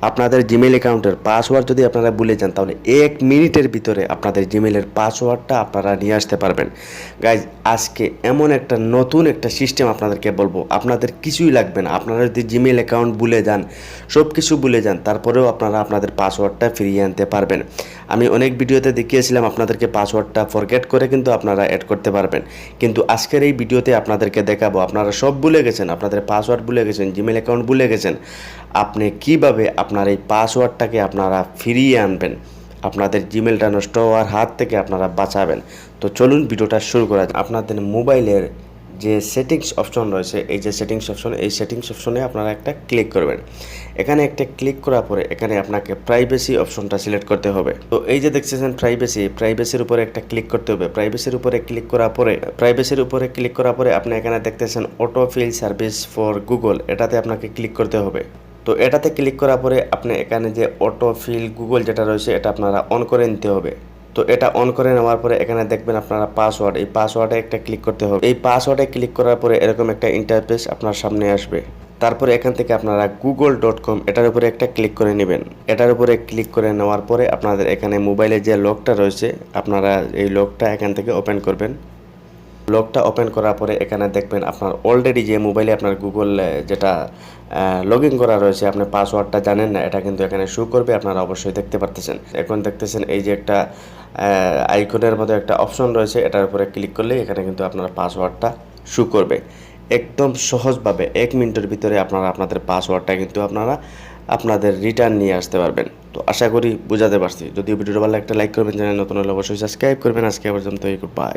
আপনাদের জিমেল অ্যাকাউন্টের পাসওয়ার্ড যদি আপনারা ভুলে যান, তাহলে এক মিনিটের ভিতরে আপনাদের জিমেলের পাসওয়ার্ডটা আপনারা নিয়ে আসতে পারবেন। গাইজ আজকে এমন একটা নতুন একটা সিস্টেম আপনাদেরকে বলব। আপনাদের কিছুই লাগবে না। আপনারা যদি জিমেল অ্যাকাউন্ট ভুলে যান সব কিছু ভুলে যান, তারপরেও আপনারা আপনাদের পাসওয়ার্ডটা ফিরিয়ে আনতে পারবেন। আমি অনেক ভিডিওতে দেখিয়েছিলাম আপনাদেরকে পাসওয়ার্ডটা ফরগেট করে কিন্তু আপনারা অ্যাড করতে পারবেন। কিন্তু আজকের এই ভিডিওতে আপনাদেরকে দেখাবো, আপনারা সব ভুলে গেছেন, আপনাদের পাসওয়ার্ড ভুলে গেছেন জিমেল অ্যাকাউন্ট ভুলে গেছেন। আপনি কীভাবে আপনার এই পাসওয়ার্ডটাকে আপনারা ফিরিয়ে আনবেন। আপনাদের জিমেলটা নষ্ট হওয়ার হাত থেকে আপনারা বাঁচাবেন। তো চলুন ভিডিওটা শুরু করা আপনাদের মোবাইলের যে সেটিংস অপশন রয়েছে, এই যে সেটিংস অপশন, এই সেটিংস অপশনে আপনারা একটা ক্লিক করবেন। এখানে একটা ক্লিক করার পরে এখানে আপনাকে প্রাইভেসি অপশনটা সিলেক্ট করতে হবে। তো এই যে দেখতেছেন প্রাইভেসি, প্রাইভেসির উপরে একটা ক্লিক করতে হবে। প্রাইভেসির উপরে ক্লিক করার পরে, প্রাইভেসির উপরে ক্লিক করার পরে আপনি এখানে দেখতেছেন auto fill service for Google. এটাতে আপনাকে ক্লিক করতে হবে। তো এটাতে ক্লিক করার পরে আপনি এখানে যে অটো ফিল গুগল যেটা রয়েছে, এটা আপনারা অন করে নিতে হবে। তো এটা অন করে নেওয়ার পরে এখানে দেখবেন আপনারা পাসওয়ার্ড এই পাসওয়ার্ডে একটা ক্লিক করতে হবে। এই পাসওয়ার্ডে ক্লিক করার পরে এরকম একটা ইন্টারফেস আপনার সামনে আসবে। তারপরে এখান থেকে আপনারা গুগল ডট কম এটার উপরে একটা ক্লিক করে নেবেন। এটার উপরে ক্লিক করে নেওয়ার পরে আপনাদের এখানে মোবাইলে যে লকটা রয়েছে, আপনারা এই লকটা এখান থেকে ওপেন করবেন। লকটা ওপেন করার পরে এখানে দেখবেন আপনার অলরেডি যে মোবাইলে আপনার গুগল যেটা লগ ইন করা রয়েছে, আপনি পাসওয়ার্ডটা জানেন না, এটা কিন্তু এখানে শো করবে, আপনারা অবশ্যই দেখতে পারতেছেন। এখন দেখতেছেন এই যে একটা আইকনের মধ্যে একটা অপশন রয়েছে, এটার উপরে ক্লিক করলে এখানে কিন্তু আপনার পাসওয়ার্ডটা শো করবে। একদম সহজভাবে এক মিনিটের ভিতরে আপনারা আপনাদের পাসওয়ার্ডটা কিন্তু আপনারা আপনাদের রিটার্ন নিয়ে আসতে পারবেন। তো আশা করি বোঝাতে পারছি। যদি ভিডিওটা ভালো একটা লাইক করবেন, চ্যানেল নতুন হলে অবশ্যই সাবস্ক্রাইব করবেন। আজকে পর্যন্ত বাই